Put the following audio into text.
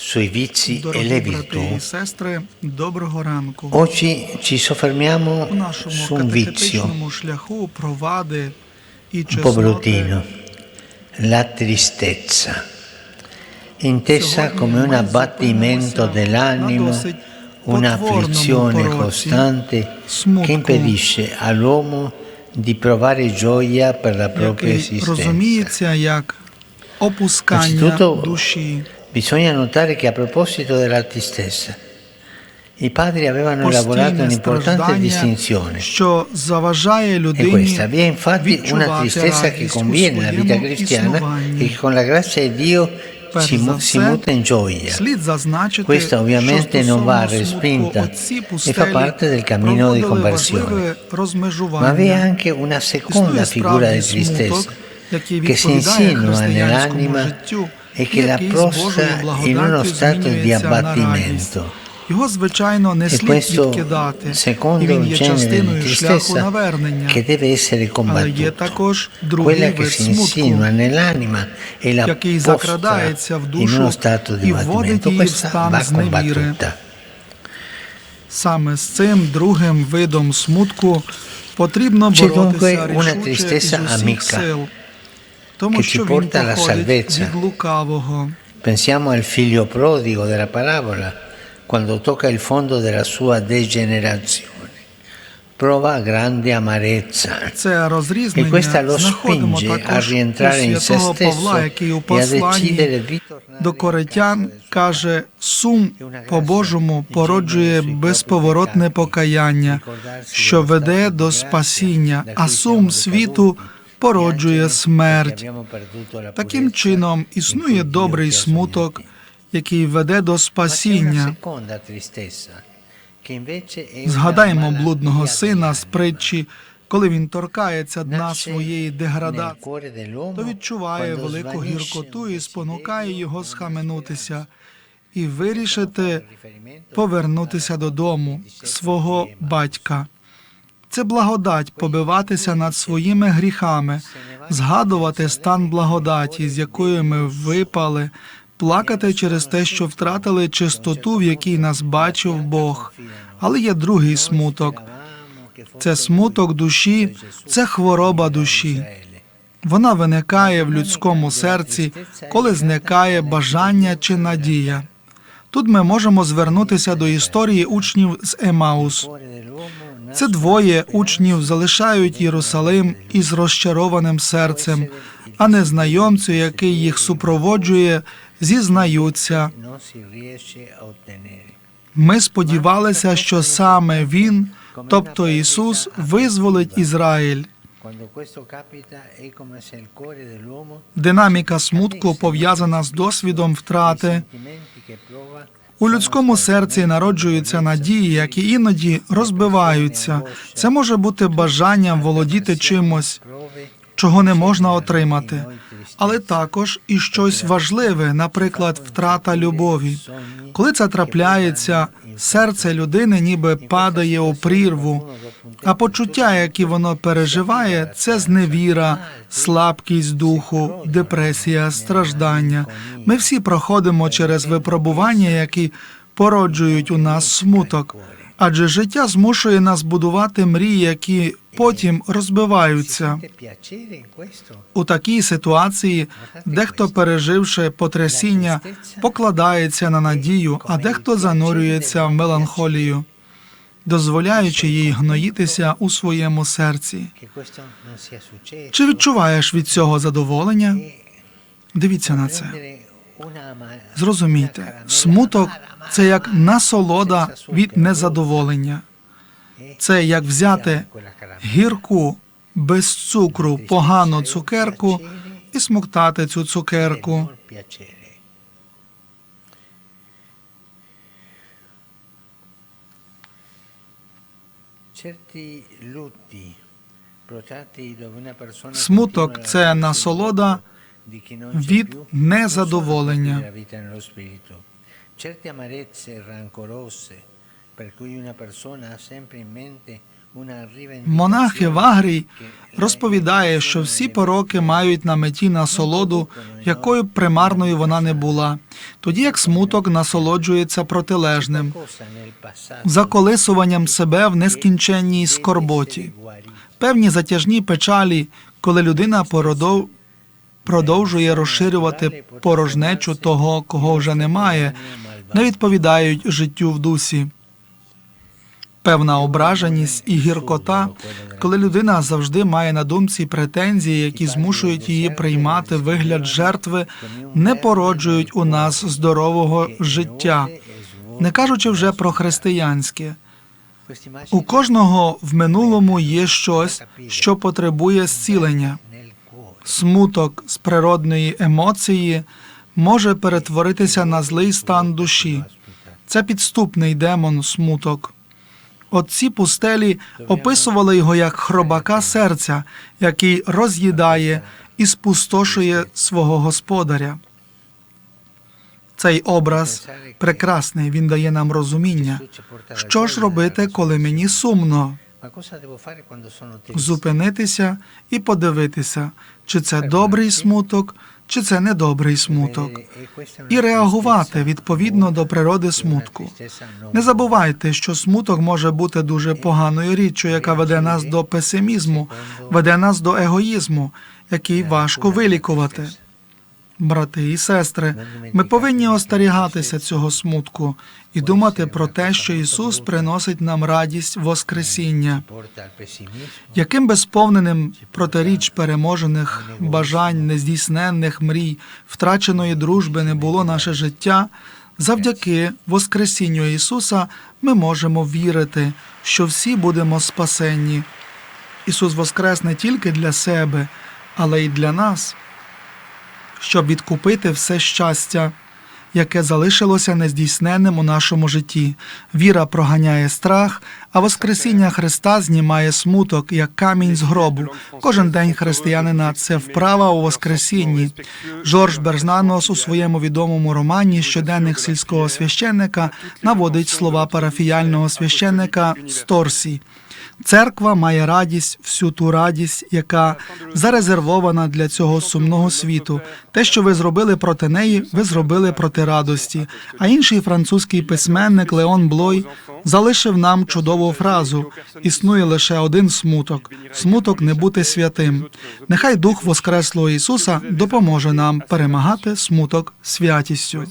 sui vizi e le virtù. Oggi ci soffermiamo su un vizio, un po' bruttino, la tristezza, intesa come un abbattimento dell'animo, un'afflizione costante che impedisce all'uomo di provare gioia per la propria esistenza. Innanzitutto, Bisogna notare che a proposito dell'Arti stessa, i padri avevano elaborato un'importante distinzione. E questa vi è infatti una tristezza che conviene alla vita cristiana e che con la grazia di Dio si, si muta in gioia. Questa ovviamente non va respinta e fa parte del cammino di conversione. Ma vi è anche una seconda figura di tristezza che si insinua nell'anima e che la prostra in uno stato di abbattimento. Його, звичайно, не E слід questo відкидати, і secondo він є genere частиною шляху навернення. che deve essere Але є також другий вид смутку, nell'anima e la який закрадається в душу stato di і вводить її в стан зневіри. Саме з цим другим видом смутку потрібно боротися рішуче tristezza з усіх сил, тому що він походить від лукавого. Pensiamo al figlio prodigo della parabola, quando tocca il fondo della sua degenerazione. Prova grande amarezza. Це E questa lo spinge a rientrare in se stesso Павла, який у e a посланні decidere di tornare до коритян каже, сум по-божому породжує безповоротне покаяння, що веде до спасіння, а сум світу породжує смерть. Таким чином існує добрий смуток, який веде до спасіння. Згадаємо блудного сина з притчі, коли він торкається дна своєї деградації, то відчуває велику гіркоту і спонукає його схаменутися і вирішити повернутися додому свого батька. Це благодать побиватися над своїми гріхами, згадувати стан благодаті, з якою ми випали, плакати через те, що втратили чистоту, в якій нас бачив Бог. Але є другий смуток. Це смуток душі, це хвороба душі. Вона виникає в людському серці, коли зникає бажання чи надія. Тут ми можемо звернутися до історії учнів з Емаус. Це двоє учнів залишають Єрусалим із розчарованим серцем, а незнайомцю, який їх супроводжує, зізнаються. Ми сподівалися, що саме він, тобто Ісус, визволить Ізраїль. Динаміка смутку пов'язана з досвідом втрати. У людському серці народжуються надії, які іноді розбиваються. Це може бути бажанням володіти чимось, чого не можна отримати, але також і щось важливе, наприклад, втрата любові. Коли це трапляється, серце людини ніби падає у прірву, а почуття, які воно переживає, це зневіра, слабкість духу, депресія, страждання. Ми всі проходимо через випробування, які породжують у нас смуток. Адже життя змушує нас будувати мрії, які потім розбиваються. У такій ситуації дехто, переживши потрясіння, покладається на надію, а дехто занурюється в меланхолію, дозволяючи їй гноїтися у своєму серці. Чи відчуваєш від цього задоволення? Дивіться на це. Зрозумійте, смуток це як насолода від незадоволення. Це як взяти гірку без цукру погану цукерку і смоктати цю цукерку. Смуток це насолода від незадоволення. Certe amarezze rancorose розповідає, що всі пороки мають на меті насолоду, якою б примарною вона не була, тоді як смуток насолоджується протилежним, заколисуванням себе в нескінченній скорботі. Певні затяжні печалі, коли людина породов... продовжує розширювати порожнечу того, кого вже немає, не відповідають життю в дусі. Певна ображеність і гіркота, коли людина завжди має на думці претензії, які змушують її приймати вигляд жертви, не породжують у нас здорового життя, не кажучи вже про християнське. У кожного в минулому є щось, що потребує зцілення. Смуток з природної емоції може перетворитися на злий стан душі. Це підступний демон смуток. Отці пустелі описували його як хробака серця, який роз'їдає і спустошує свого господаря. Цей образ прекрасний, він дає нам розуміння. Що ж робити, коли мені сумно? Зупинитися і подивитися, чи це добрий смуток, чи це недобрий смуток, і реагувати відповідно до природи смутку. Не забувайте, що смуток може бути дуже поганою річчю, яка веде нас до песимізму, веде нас до егоїзму, який важко вилікувати. Брати і сестри, ми повинні остерігатися цього смутку і думати про те, що Ісус приносить нам радість Воскресіння. Яким би сповненим протиріч переможених бажань, нездійсненних мрій, втраченої дружби не було наше життя, завдяки Воскресінню Ісуса ми можемо вірити, що всі будемо спасенні. Ісус воскрес не тільки для себе, але й для нас, щоб відкупити все щастя, яке залишилося нездійсненним у нашому житті. Віра проганяє страх, а Воскресіння Христа знімає смуток, як камінь з гробу. Кожен день християнина це вправа у Воскресінні. Жорж Берзнанос у своєму відомому романі Щоденник сільського священника наводить слова парафіяльного священника Сторсі. Церква має радість, всю ту радість, яка зарезервована для цього сумного світу. Те, що ви зробили проти неї, ви зробили проти радості. А інший французький письменник Леон Блой залишив нам чудову фразу: існує лише один смуток смуток не бути святим. Нехай Дух Воскреслого Ісуса допоможе нам перемагати смуток святістю.